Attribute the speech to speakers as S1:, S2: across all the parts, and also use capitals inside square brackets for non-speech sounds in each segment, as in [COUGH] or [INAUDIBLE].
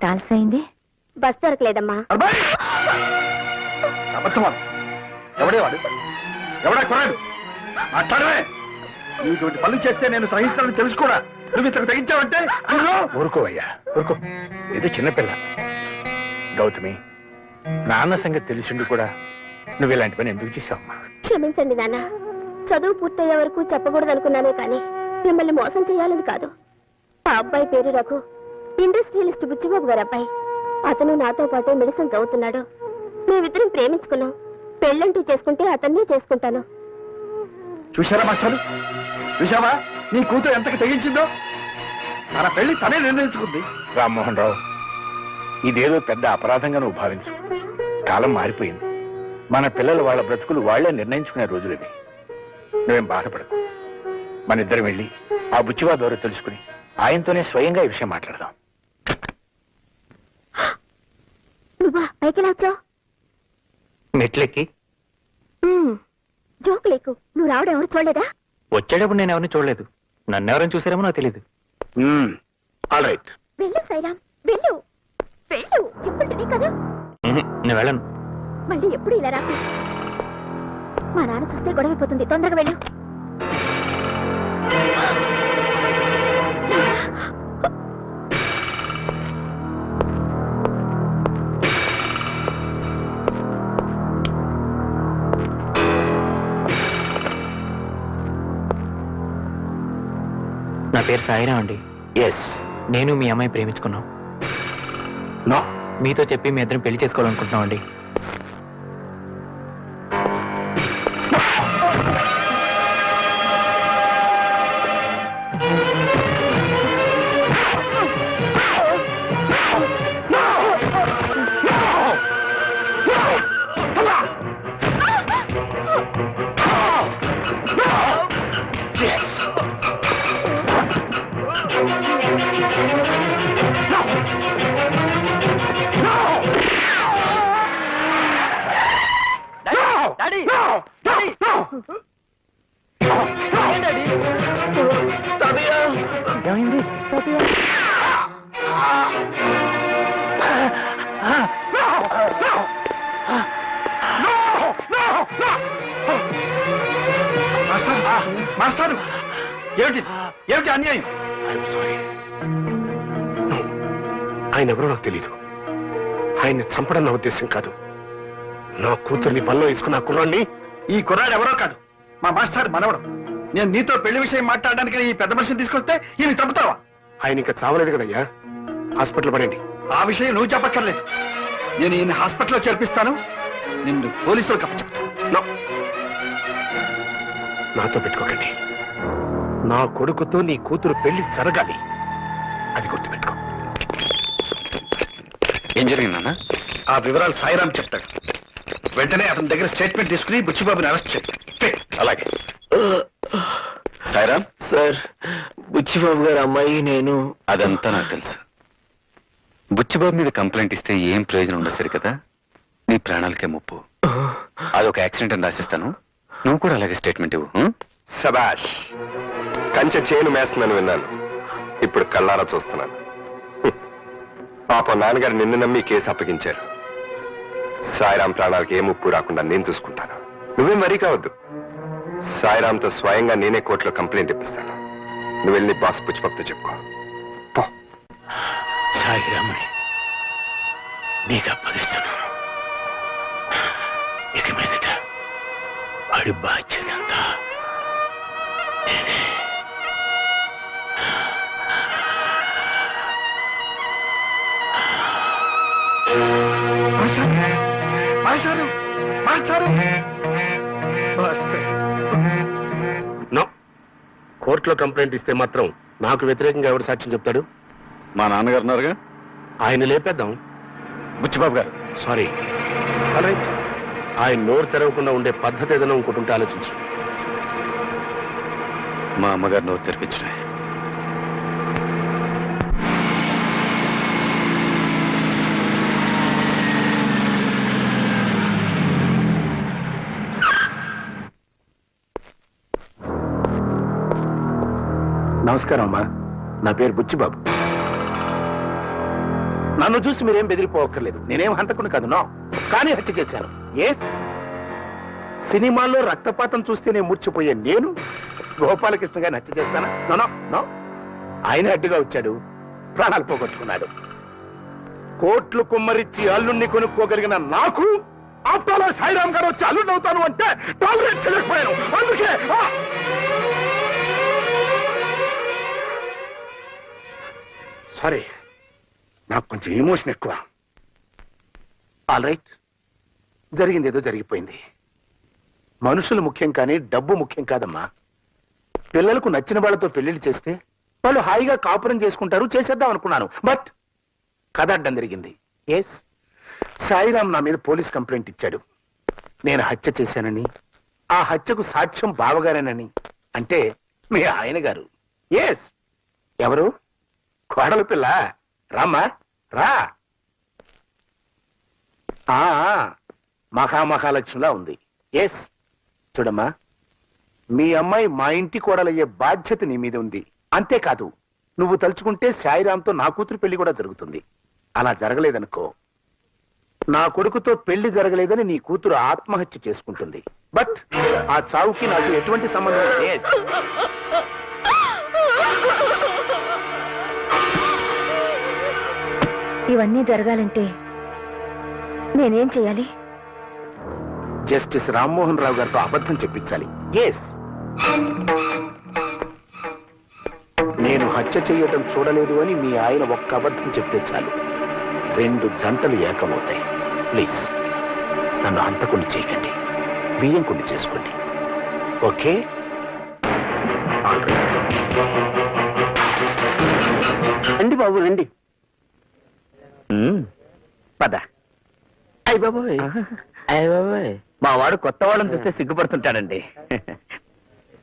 S1: ఇంత ఆలస్యమైంది?
S2: బస్ దొరకలేదమ్మా.
S3: అబ్బాయి! అబద్ధమా? ఎవడే వాడు ఎవడా కుర్రాడు? మాట్లాడవే! నువ్వు ఇటువంటి పనులు చేస్తే నేను సహించాలని తెలుసుకోరా నువ్వు ఇంతకు తగ్గించావంటే?
S4: ఊరుకోవయ్యా ఊరుకో ఇది చిన్నపిల్ల గౌతమి నాన్న సంగతి తెలిసిండి కూడా నువ్వు ఇలాంటి పని ఎందుకు చేసావమ్మా
S2: క్షమించండి నాన్న. చదువు పూర్తయ్యే వరకు చెప్పకూడదు అనుకున్నానే కానీ మిమ్మల్ని మోసం చేయాలని కాదు. ఆ అబ్బాయి పేరు రఘు. ఇండస్ట్రియలిస్ట్ బుచ్చిబాబు గారు అబ్బాయి అతను నాతో పాటే మెడిసిన్ చదువుతున్నాడు. మేమిద్దరం ప్రేమించుకున్నాం. పెళ్ళంటూ చేసుకుంటే అతన్నే చేసుకుంటాను.
S3: చూశారా మాస్టారు? చూశావా? నీ కూతురు ఎంతకి తెగించిందో? తన పెళ్ళి తనే నిర్ణయించుకుంది.
S4: రామ్మోహన్ రావు ఇదేదో పెద్ద అపరాధంగా నువ్వు భావించు. కాలం మారిపోయింది. మన పిల్లలు వాళ్ళ బ్రతుకులు వాళ్ళే నిర్ణయించుకునే రోజులు ఇవి. నువ్వేం బాధపడకు. మన ఇద్దరం వెళ్ళి ఆ బుచ్చివా ద్వారా తెలుసుకుని ఆయనతోనే స్వయంగా ఈ విషయం మాట్లాడదాం.
S2: నువ్వా? పైకి వచ్చావు?
S4: మెట్లెక్కి.
S2: జోకు లేకు. నువ్వు రావడం ఎవరు చూడలేదా?
S4: వచ్చేటప్పుడు నేను ఎవరిని చూడలేదు. నన్ను ఎవరైనా చూసారేమో నాకు తెలియదు ఆల్ రైట్
S2: వెళ్ళు సైరామ్. వెళ్ళు. వెళ్ళు. చెప్తుంటే కదా.
S4: నేను వెళ్ళను.
S2: మళ్ళీ ఎప్పుడు ఇలా రాకు? మా నాన్న చూస్తే గొడవైపోతుంది. తొందరగా వెళ్ళు.
S5: నా పేరు సాయిరా అండి.
S4: ఎస్
S5: నేను మీ అమ్మాయి ప్రేమించుకున్నాం.
S4: నో
S5: మీతో చెప్పి మీ ఇద్దరం పెళ్ళి చేసుకోవాలనుకుంటున్నాం అండి.
S3: మాస్టర్
S4: చంపడం నా ఉద్దేశం కాదు. నా కూతుర్ని బల్లో ఇసుకున్న కుర్రాన్ని
S3: ఈ కుర్రాడు ఎవరో కాదు. మా మాస్టర్ మనవడు. నేను నీతో పెళ్ళి విషయం మాట్లాడడానికి ఈ పెద్ద మనిషిని తీసుకొస్తే ఈయన చంపుతావా?
S4: ఆయన ఇంకా చావలేదు కదయ్యా. హాస్పిటల్ పడండి.
S3: ఆ విషయం నువ్వు చెప్పక్కర్లేదు. నేను ఈయన హాస్పిటల్లో చేర్పిస్తాను. నిన్ను పోలీసులకు అప్పచెప్తాను.
S4: నాతో పెట్టుకోకండి. నా కొడుకుతో నీ కూతురు పెళ్ళి జరగాలి. అది గుర్తుపెట్టుకో.
S6: ఏం జరిగిందన్నా
S3: ఆ వివరాలు సాయిరాం చెప్తాడు. వెంటనే అతని దగ్గర స్టేట్మెంట్ తీసుకుని బుచ్చిబాబుని అరెస్ట్ చేయి.
S6: అలాగే. సాయిరామ్?
S5: సార్ బుచ్చిబాబు గారు అమ్మాయి నేను.
S6: అదంతా నాకు తెలుసు. బుచ్చిబాబు మీద కంప్లైంట్ ఇస్తే ఏం ప్రయోజనం ఉండదు సరి కదా నీ ప్రాణాలకే ముప్పు. అదొక యాక్సిడెంట్ అని రాసిస్తాను. నువ్వు కూడా అలాగే స్టేట్మెంట్ ఇవ్వు?
S7: సబాష్ కంచె చేను మేస్తుందని విన్నాను. ఇప్పుడు కళ్ళారా చూస్తున్నాను. పాపం నాన్నగారు నిన్ను నమ్మి కేసు అప్పగించారు. సాయిరాం ప్రాణాలకు ఏ ముప్పు రాకుండా నేను చూసుకుంటాను. నువ్వేం వరీ కావద్దు. సాయిరాంతో స్వయంగా నేనే కోర్టులో కంప్లైంట్ ఇప్పిస్తాను. నువ్వు వెళ్ళి బాస్ పుచ్చిపప్పుతో చెప్పుకో. పో.
S4: నీకు అప్పగిస్తున్నాను. ఇక మీదట వాడి బాధ్యత అంతా నేనే. నో కోర్టులో కంప్లైంట్ ఇస్తే మాత్రం నాకు వ్యతిరేకంగా ఎవరు సాక్ష్యం చెప్తాడు?
S6: మా నాన్నగారు ఉన్నారుగా?
S4: ఆయన లేపేద్దాం.
S6: బుచ్చిబాబు గారు.
S4: సారీ రైట్ ఆయన నోరు తెరవకుండా ఉండే పద్ధతి ఏదైనా ఇంకోటి ఉంటే ఆలోచించు.
S6: మా అమ్మగారు నోరు తెరిపించిన
S4: నమస్కారం అమ్మా. నా పేరు బుచ్చిబాబు. నన్ను చూసి మీరేం బెదిరిపోవక్కర్లేదు నేనేం హంతకుని కాదు నో. కానీ హత్య చేశాను ఏ సినిమాల్లో రక్తపాతం చూస్తేనే మూర్చిపోయే నేను గోపాలకృష్ణ గారిని హత్య చేస్తానా? నో నో ఆయన అడ్డుగా వచ్చాడు. ప్రాణాలు పోగొట్టుకున్నాడు. కోట్లు కుమ్మరిచ్చి అల్లుణ్ణి కొనుక్కోగలిగిన నాకు ఆప్తాలో సాయిరామ్ గారు వచ్చి అల్లుడు అవుతాను అంటే టాలరేట్ చేయలేకపోయాను. అందుకే సారీ నాకు కొంచెం ఎమోషన్ ఎక్కువ. ఆల్ రైట్ జరిగింది ఏదో జరిగిపోయింది. మనుషులు ముఖ్యం కానీ డబ్బు ముఖ్యం కాదమ్మా. పిల్లలకు నచ్చిన వాళ్ళతో పెళ్ళిళ్ళు చేస్తే వాళ్ళు హాయిగా కాపురం చేసుకుంటారు చేసేద్దాం అనుకున్నాను. బట్ కథ అడ్డం జరిగింది. ఎస్ సాయిరామ్ నా మీద పోలీస్ కంప్లైంట్ ఇచ్చాడు. నేను హత్య చేశానని ఆ హత్యకు సాక్ష్యం బావగారేనని. అంటే మీ ఆయన గారు. ఎస్ ఎవరు? కోడలు పిల్ల. రామ్మా. రా. ఆ మహామహాలక్ష్మిలా ఉంది. ఎస్ చూడమ్మా. మీ అమ్మాయి మా ఇంటి కోడలయ్యే బాధ్యత నీ మీద ఉంది. అంతేకాదు నువ్వు తలుచుకుంటే సాయిరామ్తో నా కూతురు పెళ్ళి కూడా జరుగుతుంది. అలా జరగలేదనుకో. నా కొడుకుతో పెళ్ళి జరగలేదని నీ కూతురు ఆత్మహత్య చేసుకుంటుంది. బట్ ఆ చావుకి నాకు ఎటువంటి సంబంధం లేదు. [LAUGHS]
S1: ఇవన్నీ జరగాలంటే నేనేం చేయాలి?
S4: జస్టిస్ రామ్మోహన్ రావు గారితో అబద్ధం చెప్పించాలి. ఎస్ నేను హత్య చేయటం చూడలేదు అని మీ ఆయన ఒక్క అబద్ధం చెప్తే చాలు. రెండు జంటలు ఏకమవుతాయి. ప్లీజ్ నన్ను హంతకుండా చేయకండి. బియ్యం కుండి చేసుకోండి. ఓకే
S8: రండి బాబు రండి.
S9: పద.
S8: అయ్య బాబోయ్. అయ్య బాబోయ్.
S9: మా వాడు కొత్త వాళ్ళని చూస్తే సిగ్గుపడుతుంటాడండి.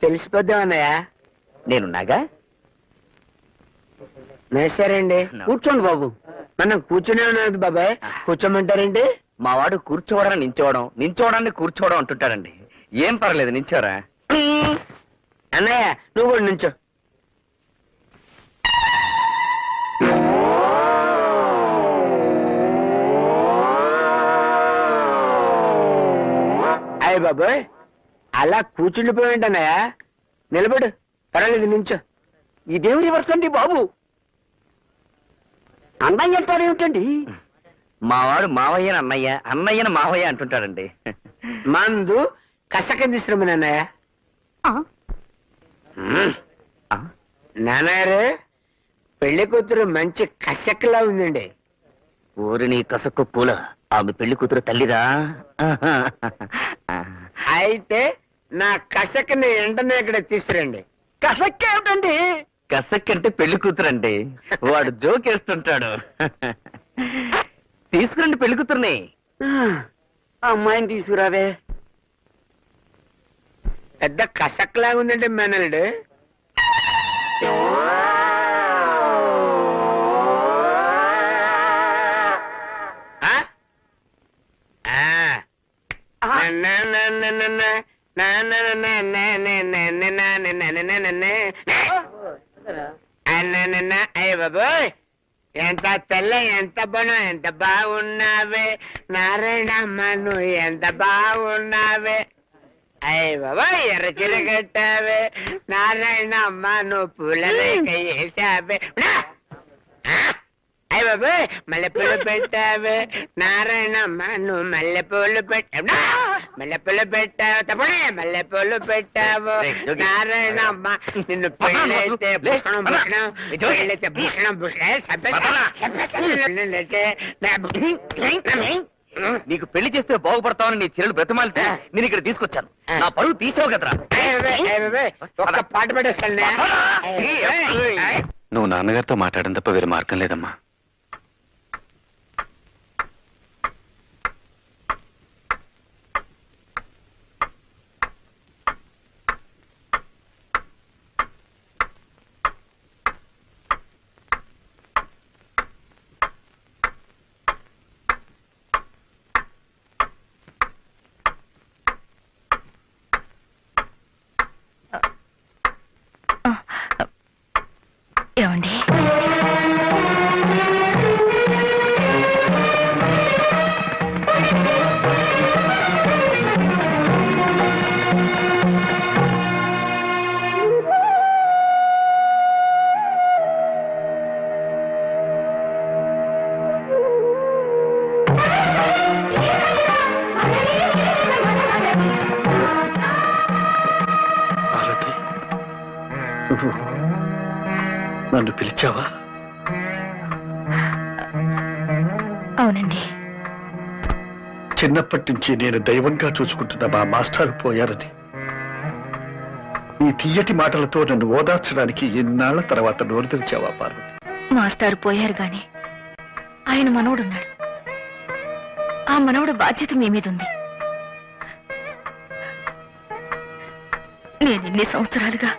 S8: తెలిసిపోద్దామన్నయ్య
S9: నేనున్నాగా
S8: మేసారండి కూర్చోండి బాబు. నన్ను కూర్చునే ఉన్నది బాబాయ్. కూర్చోమంటారండి
S9: మా వాడు కూర్చోవడం నించోవడం నించోవడాన్ని కూర్చోవడం అంటుంటాడండి. ఏం పర్లేదు నించోరా?
S8: అన్నయ్య నువ్వు కూడా నుంచో. అయ్య బాబాయ్. అలా కూర్చుండిపోయింది అన్నయ్య నిలబడు. పర్వాలేదు నించో ఇదేం రివర్స్ అండి బాబు? అన్నయ్య అంటారు ఏమిటండి?
S9: మా వాడు మావయ్యని అన్నయ్య అన్నయ్యని మావయ్య అంటుంటాడండి
S8: మందు మ్మ్.
S9: ఆ?
S8: నాన్నగారు పెళ్ళి కూతురు మంచి కసక్కలా ఉందండి.
S9: ఊరి నీ కసక్కు పూల. ఆమె పెళ్ళి కూతురు తల్లిరా.
S8: అయితే నా కసకని వెంటనే ఇక్కడ తీసుకురండి. కసక్క ఏమిటండి?
S9: కసక్ అంటే పెళ్ళి కూతురండి. వాడు జోకేస్తుంటాడు తీసుకురండి పెళ్ళి కూతుర్ని.
S8: అమ్మాయిని తీసుకురావే. పెద్ద కసక్కలా ఉందండి మేనల్డ్ అయ్య బాబోయ్ ఎంత తెల్ల ఎంత బలం ఎంత బాగున్నావే నారాయణమ్మ నువ్వు ఎంత బాగున్నావే అయ్య బాబా ఎర్ర చీర కట్టావే నారాయణమ్మ నువ్వు పూల రేఖ వేసావే నా! ఆ? అయ్య బాబా మల్లెపూలు పెట్టావే నారాయణమ్మ నువ్వు మల్లెపూలు పెట్టావు మల్లెపూలు పెట్టావు తప్పనే మల్లెపూలు పెట్టావు. నారాయణమ్మ నిన్ను పెళ్ళైతే భూషణం. భూషణం. పెళ్ళైతే భూషణం భూషణం.
S9: నీకు పెళ్ళి చేస్తే బాగుపడతావని నీ చెల్లెలు బ్రతమాలితే నేను ఇక్కడ తీసుకొచ్చాను. నా పరువు తీసావు కదరా.
S8: ఒక్క పాట పెట్టేస్తాను
S10: నువ్వు నాన్నగారితో మాట్లాడడం తప్ప వేరే మార్గం లేదమ్మా.
S1: ఏమండి Ooh.
S3: నన్ను పిలిచావా?
S1: అవునండి.
S3: చిన్నప్పటి నుంచి నేను దైవంగా చూసుకుంటున్న మా మాస్టర్ పోయారని. నీ తీయటి మాటలతో నన్ను ఓదార్చడానికి ఎన్నాళ్ళ తర్వాత నోరు తెరిచావా పార్వతి?
S1: మాస్టర్ పోయారు గాని ఆయన మనవడున్నాడు. ఆ మనవడు బాధ్యత మీ మీద ఉంది. నేను ఇన్ని సంవత్సరాలుగా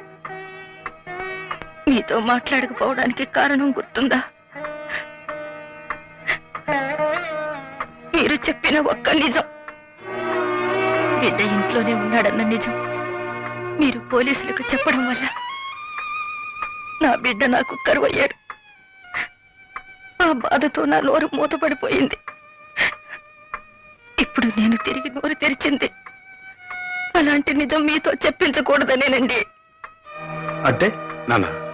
S1: నీతో మాట్లాడకపోవడానికి కారణం గుర్తుందా? మీరు చెప్పిన ఒక్క నిజం. బిడ్డ ఇంట్లోనే ఉన్నాడన్న నిజం. మీరు పోలీసులకు చెప్పడం వల్ల నా బిడ్డ నాకు కరువయ్యాడు. ఆ బాధతో నా నోరు మూతపడిపోయింది. ఇప్పుడు నేను తిరిగి నోరు తెరిచింది. అలాంటి నిజం మీతో చెప్పించకూడదనేనండి.
S3: అంటే
S6: నాన్న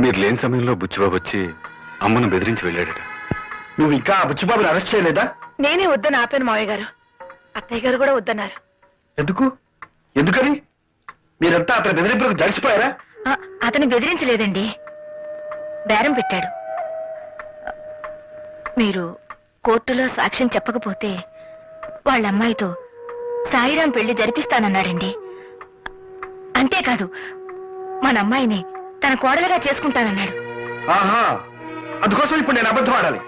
S6: మీరు లేని సమయంలో బుచ్చిబాబు వచ్చి అమ్మను బెదిరించి వెళ్ళాడట.
S3: నువ్వు ఇంకా ఆ బుచ్చిబాబుని అరెస్ట్ చేయలేదా?
S1: నేనే వద్దని ఆపాను మావయ్య గారు. అత్తయ్య గారు కూడా వద్దన్నారు.
S3: ఎందుకు? ఎందుకని? మీరంతా అతని బెదిరింపులకు జడిసిపోయారా
S1: ఆ, అతను బెదిరించలేదండి. బేరం పెట్టాడు. మీరు కోర్టులో సాక్ష్యం చెప్పకపోతే వాళ్ళ అమ్మాయితో సాయిరాం పెళ్ళి జరిపిస్తానన్నాడండి. అంతేకాదు మన అమ్మాయిని తన కోడలుగా చేసుకుంటానన్నాడు.
S3: ఆహా అందుకోసం ఇప్పుడు నేను అబద్ధం ఆడాలి.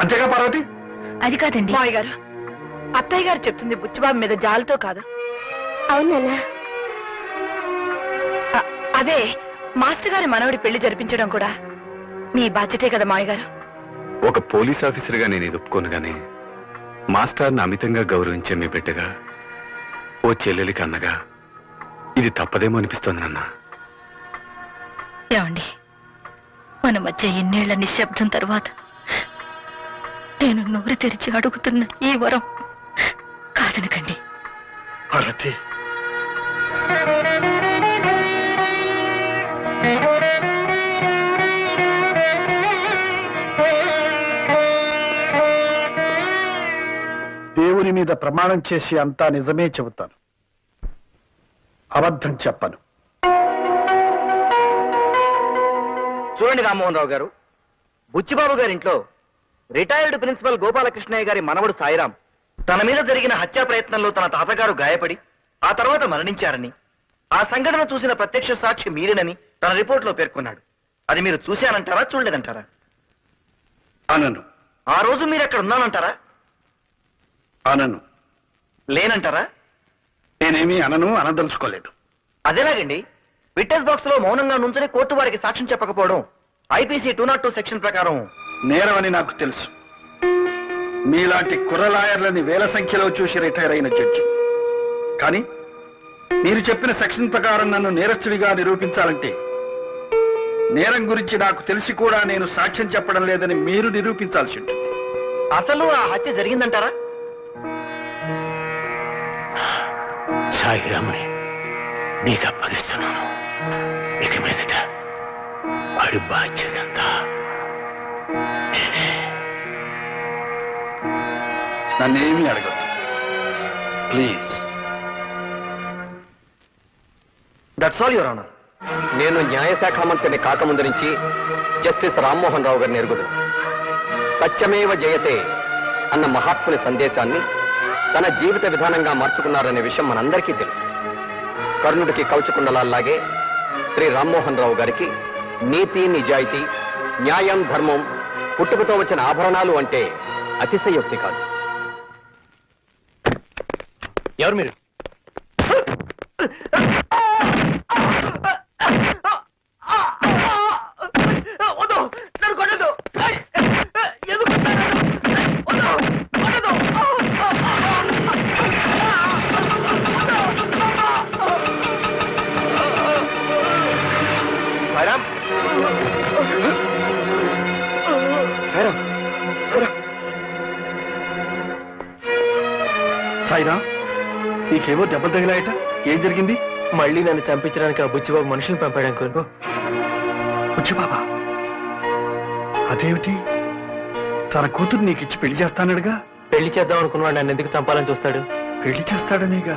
S3: అంతేగా పార్వతి?
S1: అది కాదండి.
S11: మావయ్య గారు అత్తయ్య గారు చెప్తుంది బుచ్చిబాబు మీద జాలితో కాదు?
S1: అవునన్నా
S11: అ- అదే మాస్టర్ గారి మనవడి పెళ్ళి జరిపించడం కూడా మీ బాధ్యతే కదా మావయ్య గారు?
S6: ఒక పోలీస్ ఆఫీసర్గా నేను ఇది ఒప్పుకోను గానీ మాస్టర్ని అమితంగా గౌరవించే మీ బిడ్డగా ఓ చెల్లెలికి అన్నగా ఇది తప్పదేమో అనిపిస్తోంది నాన్న.
S1: ఏమండి? మన మధ్య ఎన్నేళ్ళ నిశ్శబ్దం తర్వాత నేను నోరు తెరిచి అడుగుతున్న ఈ వరం కాదనకండి.
S3: పార్వతి దేవుని మీద ప్రమాణం చేసి అంతా నిజమే చెబుతాను. అబద్ధం చెప్పను.
S12: చూడండి రామ్మోహన్ రావు గారు. బుచ్చిబాబు గారి ఇంట్లో రిటైర్డ్ ప్రిన్సిపల్ గోపాలకృష్ణయ్య గారి మనవడు సాయిరాం. తన మీద జరిగిన హత్యా ప్రయత్నంలో తన తాతగారు గాయపడి ఆ తర్వాత మరణించారని ఆ సంఘటన చూసిన ప్రత్యక్ష సాక్షి మీరేనని తన రిపోర్ట్లో పేర్కొన్నాడు. అది మీరు చూశానంటారా చూడలేదంటారా?
S3: అనను.
S12: ఆ రోజు మీరు అక్కడ ఉన్నానంటారా?
S3: అనను.
S12: లేనంటారా?
S3: నేనేమీ అనను అనదలుచుకోలేదు.
S12: అదేలాగండి? విట్నెస్ బాక్స్లో మౌనంగా నుంచుని కోర్టు వారికి సాక్ష్యం చెప్పకపోవడం IPC two nought two section ప్రకారం
S3: నేరమని నాకు తెలుసు. మీలాంటి కుర్రలాయర్లని వేల సంఖ్యలో చూసి రిటైర్ అయిన జడ్జి. కానీ మీరు చెప్పిన సెక్షన్ ప్రకారం నన్ను నేరస్తుడిగా నిరూపించాలంటే నేరం గురించి నాకు తెలిసి కూడా నేను సాక్ష్యం చెప్పడం లేదని మీరు నిరూపించాల్సి ఉంటుంది.
S12: అసలు ఆ హత్య జరిగిందంటారా?
S4: సాయిరాముని నీకు అప్పగిస్తున్నాను. ఇక మీదట వాడి బాధ్యత అంతా
S3: నన్నేమీ అడగద్దు. Please.
S12: That's all your honour నేను న్యాయశాఖ మంత్రిని కాకముందు నుంచి జస్టిస్ రామ్మోహన్ రావు గారిని ఎరుగుదు సత్యమేవ జయతే అన్న మహాత్ముని సందేశాన్ని తన జీవిత విధానంగా మార్చుకున్నారనే విషయం మనందరికీ తెలుసు. కర్ణుడికి కౌచుకుండలాగే శ్రీ రామ్మోహన్ రావు గారికి నీతి నిజాయితీ న్యాయం ధర్మం పుట్టుకతో వచ్చిన ఆభరణాలు అంటే అతిశయోక్తి కాదు. ఎవరు మీరు?
S3: దెబ్బలు తగిలాయట? ఏం జరిగింది?
S12: మళ్ళీ నన్ను చంపించడానికి ఆ బుచ్చిబాబు మనుషులు పంపాడు అంకుల్.
S3: వచ్చి బాబా అదేమిటి? తన కూతురు నీకు ఇచ్చి పెళ్ళి చేస్తానడుగా?
S12: పెళ్ళి చేద్దాం అనుకున్నాడు నన్ను ఎందుకు చంపాలని చూస్తాడు?
S3: పెళ్ళి చేస్తాడనేగా?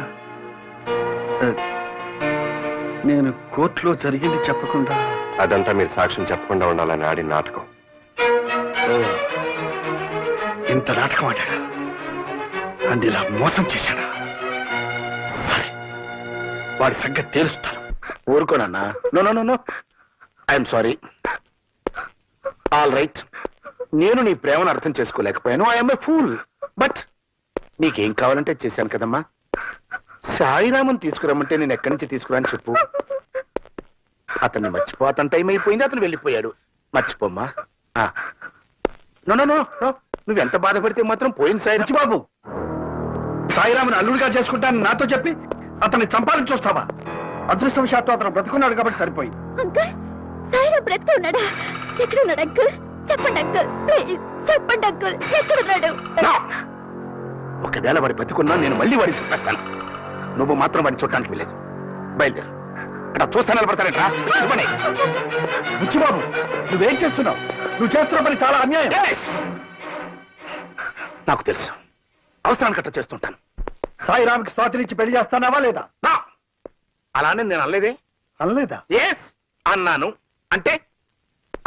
S3: నేను కోర్టులో జరిగింది చెప్పకుండా
S7: అదంతా మీరు సాక్ష్యం చెప్పకుండా ఉండాలని ఆడిన నాటకం.
S3: ఇంత నాటకం ఆడాడా? ఇలా మోసం చేశాడా? వాడి సంగతి తేలుస్తాను. ఊరుకోనన్నా no no no no I'm sorry all right నేను నీ ప్రేమను అర్థం చేసుకోలేకపోయాను. ఐఎమ్ ఏ ఫూల్ బట్ నీకేం కావాలంటే చేశాను కదమ్మా. సాయిరామన్ తీసుకురమ్మంటే నేను ఎక్కడి నుంచి తీసుకురాని చెప్పు. అతన్ని మర్చిపో అతని టైం అయిపోయింది. అతను వెళ్ళిపోయాడు. మర్చిపోమ్మా. నో నో నో బాధపడితే మాత్రం పోయింది సాయి బాబు. సాయిరాముని అల్లుడిగా చేసుకుంటాను నాతో చెప్పి అతన్ని చంపాలని చూస్తావా? అదృష్టవశాత్తు అతను బ్రతుకున్నాడు కాబట్టి
S1: అంకుల్ సాయిరా ఎక్కడున్నాడు అంకుల్? చెప్పండి అంకుల్ ప్లీజ్ చెప్పండి అంకుల్ ఎక్కడున్నాడు?
S3: నా! ఒకవేళ వాడి బతుకున్నా నేను మళ్ళీ వాడిని చెప్పేస్తాను నువ్వు మాత్రం వాడిని చూడటానికి వెళ్ళేది బయలుదేరు. అక్కడ చూస్తా నిలబడతానట్రా. బుచ్చిబాబు నువ్వేం చేస్తున్నావు? నువ్వు చేస్తున్న పని చాలా అన్యాయం. నాకు తెలుసు. అవసరానికి అట్లా చేస్తుంటాను. సాయిరామ్కి స్వాతినిచ్చి పెళ్ళి చేస్తానావా లేదా? నా! అలానే నేను అనలేదే. అనలేదా? ఎస్ అన్నాను. అంటే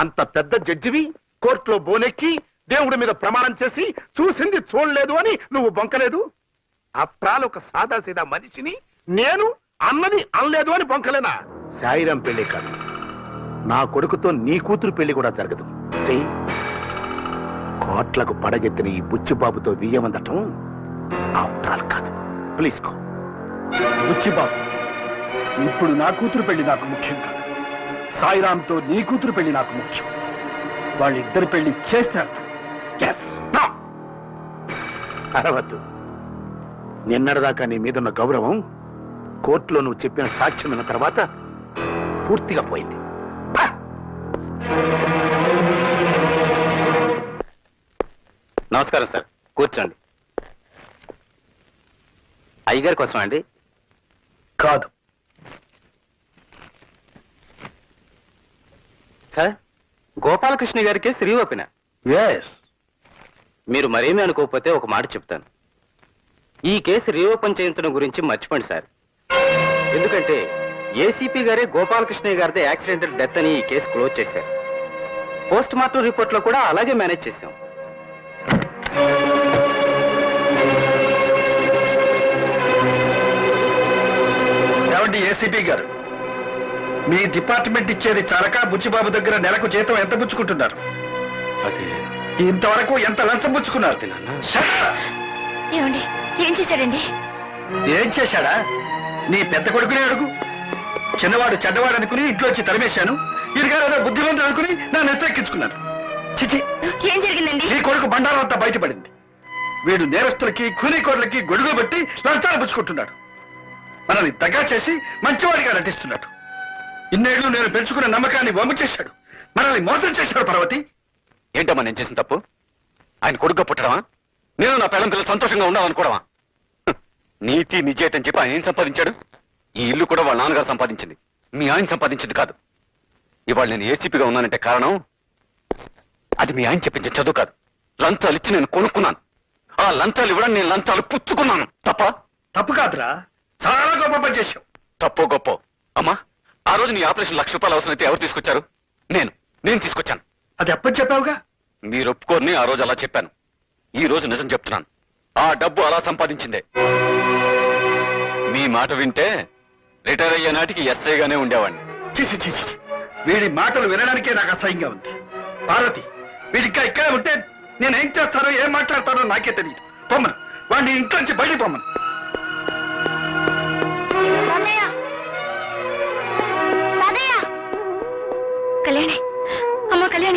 S3: అంత పెద్ద జడ్జివి కోర్టులో బోనెక్కి దేవుడి మీద ప్రమాణం చేసి చూసింది చూడలేదు అని నువ్వు బొంకలేదు? అప్రాలు ఒక సాదా సీదా మనిషిని నేను అన్నది అనలేదు అని బొంకలేనా? సాయిరాం పెళ్ళి కాదు. నా కొడుకుతో నీ కూతురు పెళ్ళి కూడా జరగదు. కోట్లకు పడగెత్తిన ఈ బుచ్చిబాబుతో ఆప్రాలు కాదు. ప్లీజ్ కో బుచ్చిబాబు ఇప్పుడు నా కూతురు పెళ్ళి నాకు ముఖ్యం కాదు. సాయిరాంతో నీ కూతురు పెళ్ళి నాకు ముఖ్యం. వాళ్ళిద్దరి పెళ్ళి చేస్తారు. అరవద్దు. నిన్నటిదాకా నీ మీదున్న గౌరవం కోర్టులో నువ్వు చెప్పిన సాక్ష్యం విన్న తర్వాత పూర్తిగా పోయింది.
S10: నమస్కారం సార్. కూర్చోండి. అయ్యగారి కోసం అండి?
S3: కాదు.
S10: సార్ గోపాలకృష్ణ గారికి శ్రీ ఓపెన.
S3: ఎస్
S10: మీరు మరేమీ అనుకోకపోతే ఒక మాట చెప్తాను. ఈ కేసు రీఓపెన్ చేయించడం గురించి మర్చిపోండి సార్. ఎందుకంటే ఏసీపీ గారే గోపాలకృష్ణయ్య గారిదే యాక్సిడెంటల్ డెత్ అని ఈ కేసు క్లోజ్ చేశారు. పోస్ట్ మార్టం రిపోర్ట్లో కూడా అలాగే మేనేజ్ చేశాం.
S3: ఏమండి ఏసీపీ గారు? మీ డిపార్ట్మెంట్ ఇచ్చేది చాలక బుచ్చిబాబు దగ్గర నెలకు జీతం ఎంత పుచ్చుకుంటున్నారు?
S10: అదే
S3: ఇంతవరకు ఎంత లంచం పుచ్చుకున్నారు.
S11: ఏమండి ఏం చేశాడండి
S3: ఏం చేశాడా? నీ పెద్ద కొడుకునే అడుగు. చిన్నవాడు చెడ్డవాడు అనుకుని ఇంట్లోంచి తరిమేశాను. ఇదిగా ఏదో బుద్ధిమంతుడు అనుకుని నా నెత్తెక్కించుకున్నాను చిచి
S11: ఏం జరిగిందండి?
S3: నీ కొడుకు బండారం అంతా బయటపడింది. వీడు నేరస్తులకి కూలీకోర్లకి గొడుగు పెట్టి లంచాలు పుచ్చుకుంటున్నాడు. మనల్ని దగ్గర చేసి మంచివాడిగా నటిస్తున్నాడు ఇన్నేళ్ళు నేను పెంచుకున్న నమ్మకాన్ని వమ్ము చేశాడు. మనల్ని మోసం చేశాడు పర్వతి.
S10: ఏంటమ్మా నేను చేసిన తప్పు? ఆయన కొడుకు పుట్టడమా? నేను నా పిల్లం పిల్లలు సంతోషంగా ఉండాలనుకోవడమా నీతి నిజేతని చెప్పి ఆయన ఏం సంపాదించాడు? ఈ ఇల్లు కూడా వాళ్ళ నాన్నగారు సంపాదించింది. మీ ఆయన సంపాదించింది కాదు. ఇవాళ నేను ఏసీపీగా ఉన్నానంటే కారణం? అది మీ ఆయన చెప్పించిన చదువు కాదు. లంచాలు ఇచ్చి నేను కొనుక్కున్నాను. ఆ లంచాలు ఇవ్వడం నేను లంచాలు పుచ్చుకున్నాను. తప్ప?
S3: తప్పు కాదురా. చాలా గొప్ప పని చేశావు.
S10: తప్పో గొప్ప. అమ్మా ఆ రోజు నీ ఆపరేషన్ లక్ష రూపాయలు అవసరమైతే ఎవరు తీసుకొచ్చారు? నేను నేను తీసుకొచ్చాను.
S3: అది ఎప్పటి చెప్పావుగా?
S10: మీరు ఒప్పుకోరని ఆ రోజు అలా చెప్పాను. ఈ రోజు నిజం చెప్తున్నాను. ఆ డబ్బు అలా సంపాదించిందే. మీ మాట వింటే రిటైర్ అయ్యే నాటికి ఎస్ఐగానే ఉండేవాడిని.
S3: చిచి చిచి వీడి మాటలు వినడానికే నాకు అసహ్యంగా ఉంది. పార్వతి వీడికా ఇక్కడే ఉంటే నేను ఏం చేస్తానో ఏం మాట్లాడతానో నాకే తెలియదు పొమ్మను. వాడిని ఇంట్లో నుంచి బయటికి పొమ్మను.
S1: కళ్యాణి. అమ్మ
S11: కళ్యాణి.